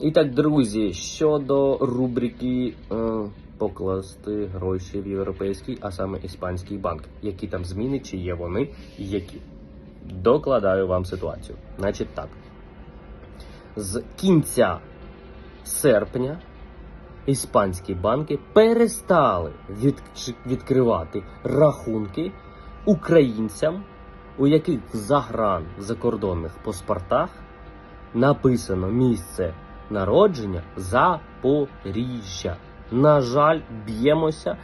І так, друзі, щодо рубрики е, покласти гроші в європейський, а саме іспанський банк. Які там зміни, чи є вони, і які. Докладаю вам ситуацію. Значить так. З кінця серпня іспанські банки перестали від, відкривати рахунки українцям, у яких в загран закордонних паспортах написано місце народження Запоріжжя. На жаль, б'ємося.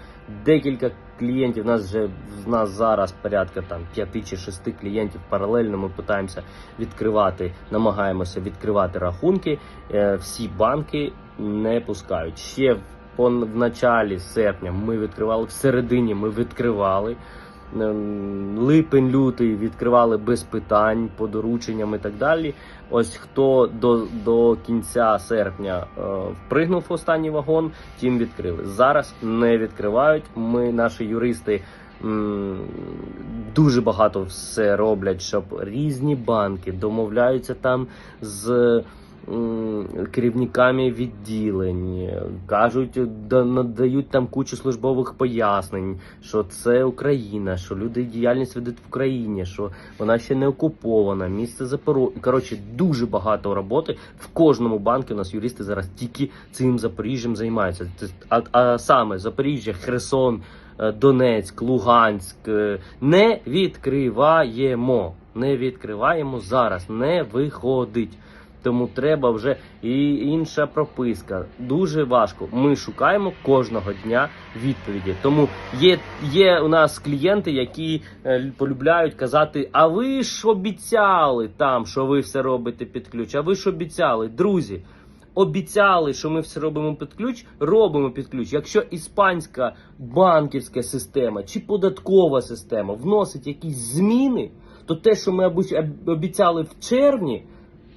Декілька клієнтів. У нас вже в нас зараз порядка там п'яти чи шести клієнтів. Паралельно ми намагаємося відкривати, намагаємося відкривати рахунки. Е, Всі банки не пускають. Ще в, в началі серпня ми відкривали, в середині ми відкривали. Ем, Липень, лютий відкривали без питань, по дорученням і так далі. Ось хто до, до кінця серпня е, впригнув в останній вагон, тим відкрили. Зараз не відкривають. Ми, наші юристи, дуже багато все роблять, щоб різні банки домовляються там з. Керівниками відділень кажуть, да- надають там кучу службових пояснень, що це Україна, що люди діяльність ведуть в Україні, що вона ще не окупована, місце Запоро... Коротше, дуже багато роботи. В кожному банку у нас юристи зараз тільки цим Запоріжжям займаються. А, а саме Запоріжжя, Херсон, е, Донецьк, Луганськ. е, Не відкриваємо. Не відкриваємо зараз, не виходить. Тому треба вже і інша прописка. Дуже важко. Ми шукаємо кожного дня відповіді. Тому є, є у нас клієнти, які е, полюбляють казати: А ви ж обіцяли там, що ви все робите під ключ. А ви ж обіцяли, друзі. Обіцяли, що ми все робимо під ключ, робимо під ключ. Якщо іспанська банківська система чи податкова система вносить якісь зміни, то те, що ми обіц- обіцяли в червні,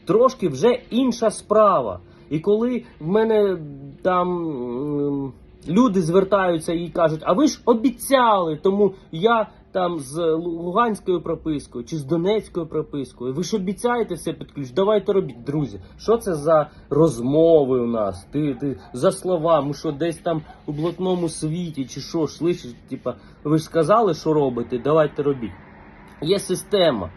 трошки вже інша справа. І коли в мене там люди звертаються і кажуть, а ви ж обіцяли, тому я там з Луганською пропискою чи з Донецькою пропискою, ви ж обіцяєте все під ключ, давайте робіть, друзі. Що це за розмови у нас? Ти, ти за слова, ми що десь там у блатному світі, чи що слышиш, типа, ви ж сказали, що робите, давайте робіть. Є система.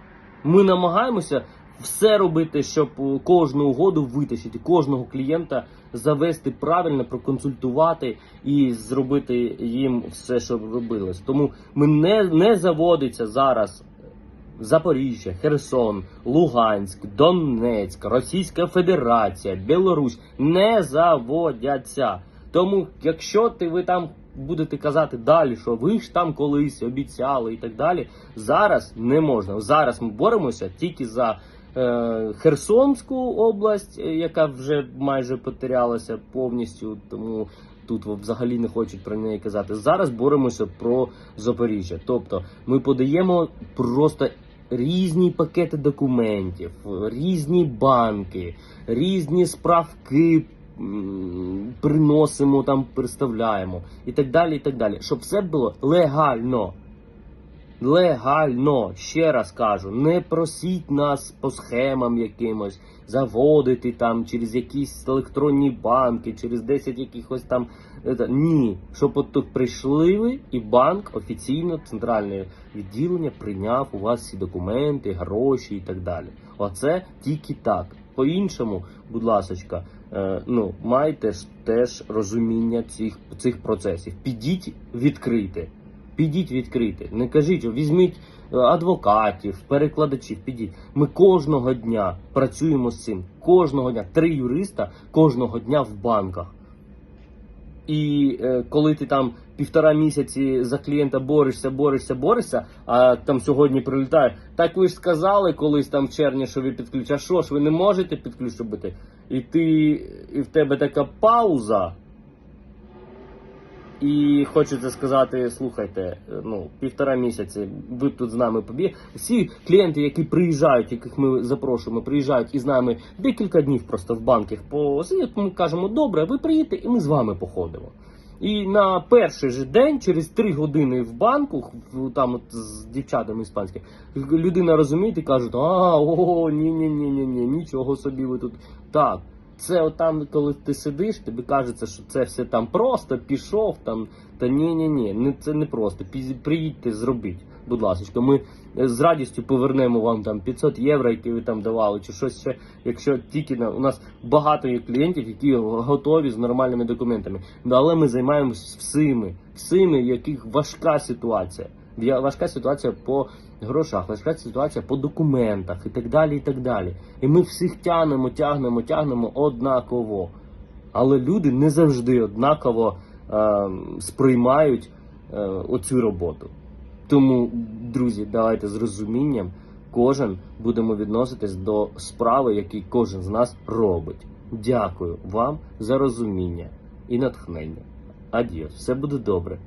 Ми намагаємося все робити, щоб е, кожну угоду витащити, кожного клієнта завести правильно, проконсультувати і зробити їм все, що робилось. Тому ми не, не заводиться зараз. Запоріжжя, Херсон, Луганськ, Донецьк, Російська Федерація, Білорусь не заводяться. Тому, якщо ти ви там будете казати далі, що ви ж там колись обіцяли і так далі, зараз не можна. Зараз ми боремося тільки за е, Херсонську область, е, яка вже майже потерялася повністю, тому тут взагалі не хочуть про неї казати. Зараз боремося про Запоріжжя. Тобто ми подаємо просто різні пакети документів, різні банки, різні справки. Приносимо там, представляємо і так далі, і так далі, щоб все було легально. Легально, ще раз кажу, не просіть нас по схемам якимось заводити там через якісь електронні банки, через 10 якихось там. Ні, щоб от тут прийшли ви і банк офіційно центральне відділення прийняв у вас всі документи, гроші і так далі. Оце тільки так. По-іншому, будь ласочка, е, ну майте теж розуміння цих, цих процесів. Підіть відкрийте. Підіть відкрити. Не кажіть, візьміть е, адвокатів, перекладачів, підіть. Ми кожного дня працюємо з цим. Кожного дня. Три юриста кожного дня в банках. І е, коли ти там півтора місяці за клієнта борешся, борешся, борешся, а там сьогодні прилітає, так ви ж сказали колись там в червні, що ви підключ, а що ж ви не можете підключ робити? І ти, і в тебе така пауза. І хочеться сказати, слухайте, е, ну півтора місяці ви тут з нами побіг. Всі клієнти, які приїжджають, яких ми запрошуємо, приїжджають і з нами декілька днів просто в банках посидять, Ми кажемо, добре, ви приїдете, і ми з вами походимо. І на перший же день, через три години в банку, там от з дівчатами іспанськими, людина розуміє і каже, а о, ні, ні, ні, ні, ні, нічого собі ви тут. Так, Це отам, коли ти сидиш, тобі кажеться, що це все там просто, пішов там. Та ні, ні, ні, не це не просто. Приїдьте, зробіть, будь ласка. Ми е, з радістю повернемо вам там 500 євро, які ви там давали, чи щось ще. Якщо тільки на у нас багато є клієнтів, які готові з нормальними документами. Але ми займаємось всіми, всіми, в яких важка ситуація. Важка ситуація по грошах, важка ситуація по документах і так далі. І так далі. І ми всіх тягнемо, тягнемо, тягнемо однаково. Але люди не завжди однаково е, сприймають е, оцю роботу. Тому, друзі, давайте з розумінням кожен будемо відноситись до справи, які кожен з нас робить. Дякую вам за розуміння і натхнення. Адіос, все буде добре.